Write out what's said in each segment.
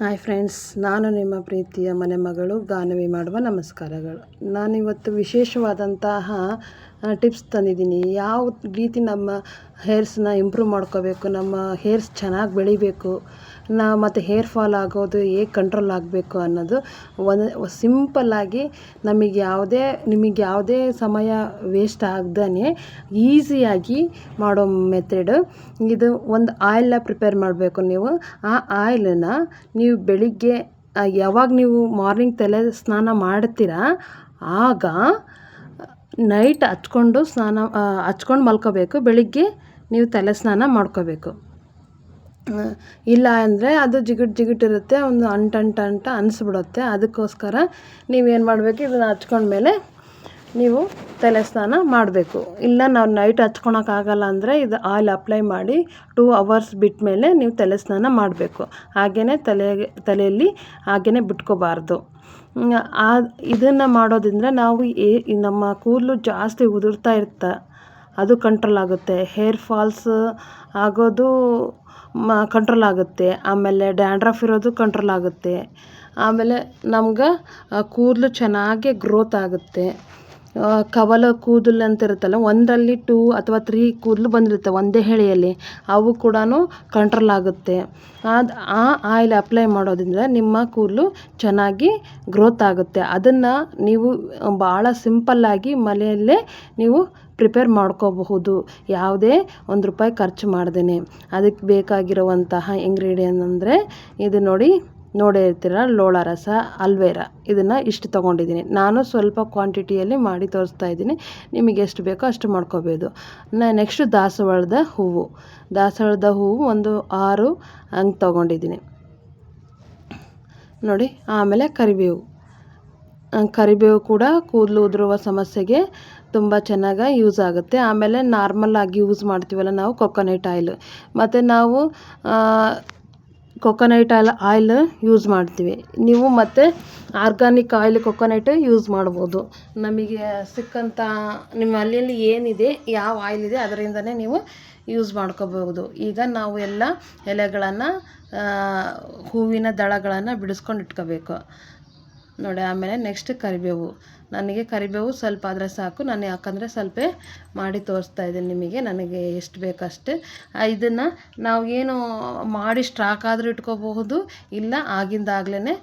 Hi friends, ನಾನು ನಿಮ್ಮ ಪ್ರೀತಿಯ ಮನೆ ಮಗಳು ಗಾನವಿ ಮಾಡುವ ನಮಸ್ಕಾರಗಳು. ನಾನಿವತ್ತು ವಿಶೇಷವಾದಂತಹ ಟಿಪ್ಸ್ ತಂದಿದ್ದೀನಿ. ಯಾವ ರೀತಿ ನಮ್ಮ ಹೇರ್ಸ್ನ ಇಂಪ್ರೂವ್ ಮಾಡ್ಕೋಬೇಕು, ನಮ್ಮ ಹೇರ್ಸ್ ಚೆನ್ನಾಗಿ ಬೆಳಿಬೇಕು ನಾ ಮತ್ತು ಹೇರ್ ಫಾಲ್ ಆಗೋದು ಹೇಗೆ ಕಂಟ್ರೋಲ್ ಆಗಬೇಕು ಅನ್ನೋದು ಒಂದು ಸಿಂಪಲ್ಲಾಗಿ ನಮಗೆ ಯಾವುದೇ, ನಿಮಗೆ ಯಾವುದೇ ಸಮಯ ವೇಸ್ಟ್ ಆಗ್ದೇ ಈಸಿಯಾಗಿ ಮಾಡೋ ಮೆಥಡ್ ಇದು ಒಂದು ಆಯಿಲ್ನ ಪ್ರಿಪೇರ್ ಮಾಡಬೇಕು ನೀವು. ಆ ಆಯಿಲನ್ನ ನೀವು ಬೆಳಿಗ್ಗೆ ಯಾವಾಗ ನೀವು ಮಾರ್ನಿಂಗ್ ತಲೆ ಸ್ನಾನ ಮಾಡ್ತೀರಾ, ಆಗ ನೈಟ್ ಹಚ್ಕೊಂಡು ಸ್ನಾನ ಹಚ್ಕೊಂಡು ಮಲ್ಕೋಬೇಕು. ಬೆಳಿಗ್ಗೆ ನೀವು ತಲೆ ಸ್ನಾನ ಮಾಡ್ಕೋಬೇಕು. ಇಲ್ಲ ಅಂದರೆ ಅದು ಜಿಗಿಟ್ ಜಿಗುಟು ಇರುತ್ತೆ, ಒಂದು ಅಂಟು ಅಂಟು ಅನಿಸ್ಬಿಡುತ್ತೆ. ಅದಕ್ಕೋಸ್ಕರ ನೀವೇನು ಮಾಡಬೇಕು, ಇದನ್ನು ಹಚ್ಕೊಂಡ್ಮೇಲೆ ನೀವು ತಲೆ ಸ್ನಾನ ಮಾಡಬೇಕು. ಇಲ್ಲ, ನಾವು ನೈಟ್ ಹಚ್ಕೊಳಕ್ಕಾಗಲ್ಲ ಅಂದರೆ ಇದು ಆಯಿಲ್ ಅಪ್ಲೈ ಮಾಡಿ ಟೂ ಅವರ್ಸ್ ಬಿಟ್ಟ ಮೇಲೆ ನೀವು ತಲೆ ಸ್ನಾನ ಮಾಡಬೇಕು. ಹಾಗೆಯೇ ತಲೆಗೆ, ತಲೆಯಲ್ಲಿ ಹಾಗೆಯೇ ಬಿಟ್ಕೋಬಾರ್ದು. ಆ ಇದನ್ನು ಮಾಡೋದ್ರಿಂದ ನಾವು ಏ ನಮ್ಮ ಕೂದಲು ಜಾಸ್ತಿ ಉದುರ್ತಾ ಇರ್ತಾ, ಅದು ಕಂಟ್ರೋಲ್ ಆಗುತ್ತೆ. ಹೇರ್ ಫಾಲ್ಸ್ ಆಗೋದು ಮ ಕಂಟ್ರೋಲ್ ಆಗುತ್ತೆ. ಆಮೇಲೆ ಡ್ಯಾಂಡ್ರಫ್ ಇರೋದು ಕಂಟ್ರೋಲ್ ಆಗುತ್ತೆ. ಆಮೇಲೆ ನಮ್ಗೆ ಕೂದಲು ಚೆನ್ನಾಗಿ ಗ್ರೋತ್ ಆಗುತ್ತೆ. ಕವಲ ಕೂದಲು ಅಂತ ಇರುತ್ತಲ್ಲ, ಒಂದರಲ್ಲಿ ಟೂ ಅಥವಾ ತ್ರೀ ಕೂದಲು ಬಂದಿರುತ್ತೆ ಒಂದೇ ಹೆಳೆಯಲ್ಲಿ. ಅವು ಕೂಡ ಕಂಟ್ರೋಲ್ ಆಗುತ್ತೆ. ಅದು ಆ ಆಯಿಲ್ ಅಪ್ಲೈ ಮಾಡೋದ್ರಿಂದ ನಿಮ್ಮ ಕೂದಲು ಚೆನ್ನಾಗಿ ಗ್ರೋತ್ ಆಗುತ್ತೆ. ಅದನ್ನು ನೀವು ಭಾಳ ಸಿಂಪಲ್ಲಾಗಿ ಮನೆಯಲ್ಲೇ ನೀವು ಪ್ರಿಪೇರ್ ಮಾಡ್ಕೋಬಹುದು. ಯಾವುದೇ ಒಂದು ರೂಪಾಯಿ ಖರ್ಚು ಮಾಡ್ದೇ ಅದಕ್ಕೆ ಬೇಕಾಗಿರುವಂತಹ ಇಂಗ್ರೀಡಿಯನ್ ಅಂದರೆ ಇದು ನೋಡಿ. ನೋಡೇ ಇರ್ತೀರ? ಲೋಳ ರಸ, ಅಲ್ವೇರ? ಇದನ್ನು ಇಷ್ಟು ತೊಗೊಂಡಿದ್ದೀನಿ. ನಾನು ಸ್ವಲ್ಪ ಕ್ವಾಂಟಿಟಿಯಲ್ಲಿ ಮಾಡಿ ತೋರಿಸ್ತಾ ಇದ್ದೀನಿ. ನಿಮಗೆ ಎಷ್ಟು ಬೇಕೋ ಅಷ್ಟು ಮಾಡ್ಕೋಬೋದು. ನೆಕ್ಸ್ಟು ದಾಸವಾಳದ ಹೂವು. ದಾಸವಾಳದ ಹೂವು ಒಂದು ಆರು ಹಂಗೆ ತೊಗೊಂಡಿದ್ದೀನಿ. ನೋಡಿ, ಆಮೇಲೆ ಕರಿಬೇವು. ಕರಿಬೇವು ಕೂಡ ಕೂದಲು ಉದುರುವ ಸಮಸ್ಯೆಗೆ ತುಂಬ ಚೆನ್ನಾಗಿ ಯೂಸ್ ಆಗುತ್ತೆ. ಆಮೇಲೆ ನಾರ್ಮಲ್ಲಾಗಿ ಯೂಸ್ ಮಾಡ್ತೀವಲ್ಲ ನಾವು ಕೊಕೊನೆಟ್ ಆಯಿಲ್ ಮತ್ತು ನಾವು ಕೊಕೊನಟ್ ಆಯಿಲ್ ಆಯಿಲ್ ಯೂಸ್ ಮಾಡ್ತೀವಿ. ನೀವು ಮತ್ತು ಆರ್ಗಾನಿಕ್ ಆಯಿಲ್ ಕೊಕೊನೈಟ್ ಯೂಸ್ ಮಾಡ್ಬೋದು. ನಮಗೆ ಸಿಕ್ಕಂಥ ನಿಮ್ಮ ಅಲ್ಲಿ ಏನಿದೆ, ಯಾವ ಆಯಿಲ್ ಇದೆ, ಅದರಿಂದನೇ ನೀವು ಯೂಸ್ ಮಾಡ್ಕೋಬಹುದು. ಈಗ ನಾವು ಎಲ್ಲ ಎಲೆಗಳನ್ನು ಹೂವಿನ ದಳಗಳನ್ನು ಬಿಡಿಸ್ಕೊಂಡು ಇಟ್ಕೋಬೇಕು. ನೋಡಿ, ಆಮೇಲೆ ನೆಕ್ಸ್ಟ್ ಕರಿಬೇವು. ನನಗೆ ಕರಿಬೇವು ಸ್ವಲ್ಪ ಆದರೆ ಸಾಕು. ನಾನು ಯಾಕಂದರೆ ಸ್ವಲ್ಪ ಮಾಡಿ ತೋರಿಸ್ತಾ ಇದ್ದೀನಿ ನಿಮಗೆ. ನನಗೆ ಎಷ್ಟು ಬೇಕಷ್ಟು. ಇದನ್ನು ನಾವು ಏನು ಮಾಡಿ ಸ್ಟ್ರಾಕ್ ಆದರೂ ಇಟ್ಕೋಬಹುದು, ಇಲ್ಲ ಆಗಿಂದಾಗಲೇ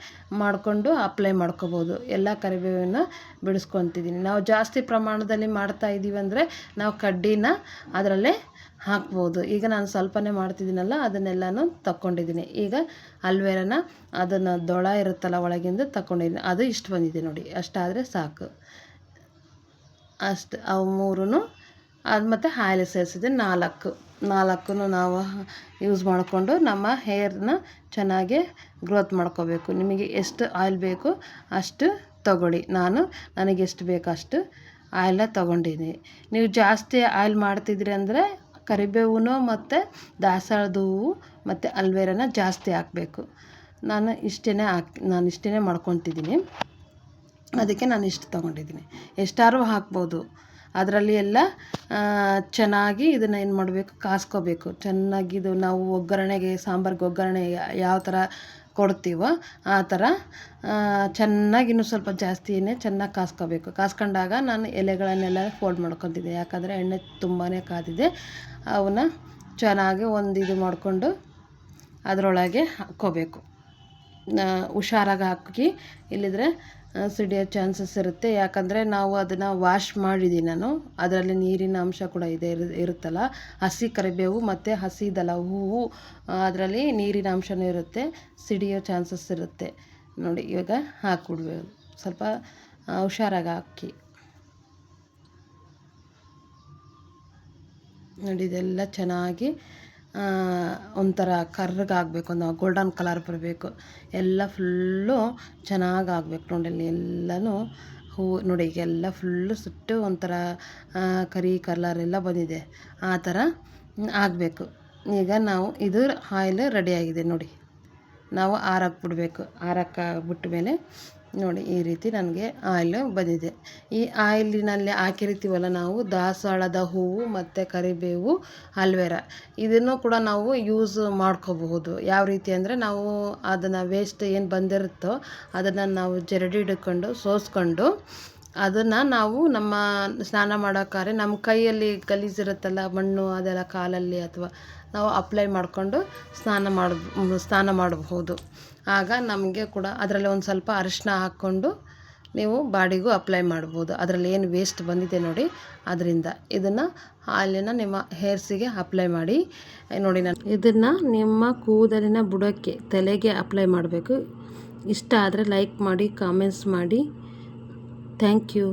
ಮಾಡಿಕೊಂಡು ಅಪ್ಲೈ ಮಾಡ್ಕೋಬೋದು ಎಲ್ಲ ಕರಿಬೇವನ್ನು ಬಿಡಿಸ್ಕೊತಿದ್ದೀನಿ. ನಾವು ಜಾಸ್ತಿ ಪ್ರಮಾಣದಲ್ಲಿ ಮಾಡ್ತಾ ಇದ್ದೀವಿ ಅಂದರೆ ನಾವು ಕಡ್ಡಿನ ಅದರಲ್ಲೇ ಹಾಕ್ಬೋದು. ಈಗ ನಾನು ಸ್ವಲ್ಪನೇ ಮಾಡ್ತಿದ್ದೀನಲ್ಲ, ಅದನ್ನೆಲ್ಲನೂ ತಕ್ಕೊಂಡಿದ್ದೀನಿ. ಈಗ ಅಲ್ವೇರನ ಅದನ್ನು ದೊಳ ಇರುತ್ತಲ್ಲ, ಒಳಗಿಂದ ತಗೊಂಡಿದ್ದೀನಿ ಅದು ಇಷ್ಟು ಬಂದಿದೆ ನೋಡಿ, ಅಷ್ಟಾದರೆ ಸಾಕು. ಅಷ್ಟು, ಅವು ಮೂರೂ ಅದು ಮತ್ತು ಆಯಿಲ್ ಸೇರಿಸಿದೆ ನಾಲ್ಕು. ನಾಲ್ಕು ನಾವು ಯೂಸ್ ಮಾಡಿಕೊಂಡು ನಮ್ಮ ಹೇರ್ನ ಚೆನ್ನಾಗಿ ಗ್ರೋತ್ ಮಾಡ್ಕೋಬೇಕು. ನಿಮಗೆ ಎಷ್ಟು ಆಯಿಲ್ ಬೇಕು ಅಷ್ಟು ತಗೊಳ್ಳಿ. ನಾನು, ನನಗೆ ಎಷ್ಟು ಬೇಕು ಅಷ್ಟು ಆಯಿಲ್ನ ತೊಗೊಂಡಿದ್ದೀನಿ. ನೀವು ಜಾಸ್ತಿ ಆಯಿಲ್ ಮಾಡ್ತಿದ್ರಿ ಅಂದರೆ ಕರಿಬೇವು ಮತ್ತು ದಾಸಾಳದ ಹೂವು ಮತ್ತು ಅಲ್ವೇರನ ಜಾಸ್ತಿ ಹಾಕಬೇಕು. ನಾನು ಇಷ್ಟೇ ಹಾಕಿ, ನಾನು ಇಷ್ಟೇ ಮಾಡ್ಕೊತಿದ್ದೀನಿ. ಅದಕ್ಕೆ ನಾನು ಇಷ್ಟು ತೊಗೊಂಡಿದ್ದೀನಿ. ಎಷ್ಟಾರು ಹಾಕ್ಬೋದು. ಅದರಲ್ಲಿ ಎಲ್ಲ ಚೆನ್ನಾಗಿ ಇದನ್ನು ಏನು ಮಾಡಬೇಕು? ಕಾಸ್ಕೋಬೇಕು. ಚೆನ್ನಾಗಿ ಇದು ನಾವು ಒಗ್ಗರಣೆಗೆ, ಸಾಂಬಾರ್ಗೆ ಒಗ್ಗರಣೆ ಯಾವ ಥರ ಕೊಡ್ತೀವೋ, ಆ ಥರ ಚೆನ್ನಾಗಿ ಇನ್ನೂ ಸ್ವಲ್ಪ ಜಾಸ್ತಿಯೇ ಚೆನ್ನಾಗಿ ಕಾಸ್ಕೋಬೇಕು. ಕಾಸ್ಕೊಂಡಾಗ ನಾನು ಎಲೆಗಳನ್ನೆಲ್ಲ ಫೋಲ್ಡ್ ಮಾಡ್ಕೊತಿದ್ದೆ. ಯಾಕಂದರೆ ಎಣ್ಣೆ ತುಂಬಾ ಕಾದಿದೆ. ಅವನ್ನ ಚೆನ್ನಾಗಿ ಒಂದು ಇದು ಮಾಡಿಕೊಂಡು ಅದರೊಳಗೆ ಹಾಕ್ಕೋಬೇಕು. ಹುಷಾರಾಗಿ ಹಾಕಿ, ಇಲ್ಲಿದ್ರೆ ಸಿಡಿಯೋ ಚಾನ್ಸಸ್ ಇರುತ್ತೆ. ಯಾಕಂದರೆ ನಾವು ಅದನ್ನು ವಾಶ್ ಮಾಡಿದ್ದೀನಿ ನಾನು. ಅದರಲ್ಲಿ ನೀರಿನ ಅಂಶ ಕೂಡ ಇದೆ ಇರುತ್ತಲ್ಲ. ಹಸಿ ಕರಿಬೇವು ಮತ್ತು ಹಸಿದಲ್ಲ ಹೂವು ಅದರಲ್ಲಿ ನೀರಿನ ಅಂಶವೂ ಇರುತ್ತೆ. ಸಿಡಿಯೋ ಚಾನ್ಸಸ್ ಇರುತ್ತೆ. ನೋಡಿ, ಇವಾಗ ಹಾಕಿಬಿಡ್ಬೇಕು. ಸ್ವಲ್ಪ ಹುಷಾರಾಗಿ ಹಾಕಿ. ನೋಡಿ, ಇದೆಲ್ಲ ಚೆನ್ನಾಗಿ ಒಂಥರ ಕರ್ರಗಾಗಬೇಕು ನಾವು ಗೋಲ್ಡನ್ ಕಲರ್ ಬರಬೇಕು. ಎಲ್ಲ ಫುಲ್ಲು ಚೆನ್ನಾಗಿ ಆಗ್ಬೇಕು ನೋಡಿ, ಅಲ್ಲಿ ಎಲ್ಲನೂ ಹೂವು ನೋಡಿ ಈಗೆಲ್ಲ ಫುಲ್ಲು ಸುಟ್ಟು ಒಂಥರ ಕರಿ ಕಲರ್ ಎಲ್ಲ ಬಂದಿದೆ. ಆ ಥರ ಆಗಬೇಕು. ಈಗ ನಾವು ಇದು ಆಯಿಲ್ ರೆಡಿಯಾಗಿದೆ ನೋಡಿ. ನಾವು ಆರಕ್ಕೆ ಬಿಡಬೇಕು. ಆರಕ್ಕೆ ಬಿಟ್ಟ ಮೇಲೆ ನೋಡಿ ಈ ರೀತಿ ನನಗೆ ಆಯಿಲ್ ಬಂದಿದೆ. ಈ ಆಯಿಲಿನಲ್ಲಿ ಹಾಕಿರ್ತೀವಲ್ಲ ನಾವು ದಾಸವಾಳದ ಹೂವು ಮತ್ತು ಕರಿಬೇವು, ಅಲ್ವೇರ. ಇದನ್ನು ಕೂಡ ನಾವು ಯೂಸ್ ಮಾಡ್ಕೋಬಹುದು. ಯಾವ ರೀತಿ ಅಂದರೆ ನಾವು ಅದನ್ನು ವೇಸ್ಟ್ ಏನು ಬಂದಿರುತ್ತೋ ಅದನ್ನು ನಾವು ಜರಡಿ ಹಿಡ್ಕೊಂಡು ಸೋಸ್ಕೊಂಡು ಅದನ್ನು ನಾವು ನಮ್ಮ ಸ್ನಾನ ಮಾಡೋಕ್ಕಾದ್ರೆ ನಮ್ಮ ಕೈಯಲ್ಲಿ ಗಲೀಜಿರುತ್ತಲ್ಲ ಮಣ್ಣು ಅದೆಲ್ಲ ಕಾಲಲ್ಲಿ ಅಥವಾ ನಾವು ಅಪ್ಲೈ ಮಾಡಿಕೊಂಡು ಸ್ನಾನ ಮಾಡಿ, ಸ್ನಾನ ಮಾಡಬಹುದು. ಆಗ ನಮಗೆ ಕೂಡ ಅದರಲ್ಲಿ ಒಂದು ಸ್ವಲ್ಪ ಅರಿಶಿನ ಹಾಕ್ಕೊಂಡು ನೀವು ಬಾಡಿಗೂ ಅಪ್ಲೈ ಮಾಡ್ಬೋದು. ಅದರಲ್ಲಿ ಏನು ವೇಸ್ಟ್ ಬಂದಿದೆ ನೋಡಿ ಅದರಿಂದ. ಇದನ್ನು ಹಾಲಿನ ನಿಮ್ಮ ಹೇರ್ಸಿಗೆ ಅಪ್ಲೈ ಮಾಡಿ. ನೋಡಿ ನಾನು ಇದನ್ನು ನಿಮ್ಮ ಕೂದಲಿನ ಬುಡಕ್ಕೆ, ತಲೆಗೆ ಅಪ್ಲೈ ಮಾಡಬೇಕು. ಇಷ್ಟ ಆದರೆ ಲೈಕ್ ಮಾಡಿ ಕಾಮೆಂಟ್ಸ್ ಮಾಡಿ. Thank you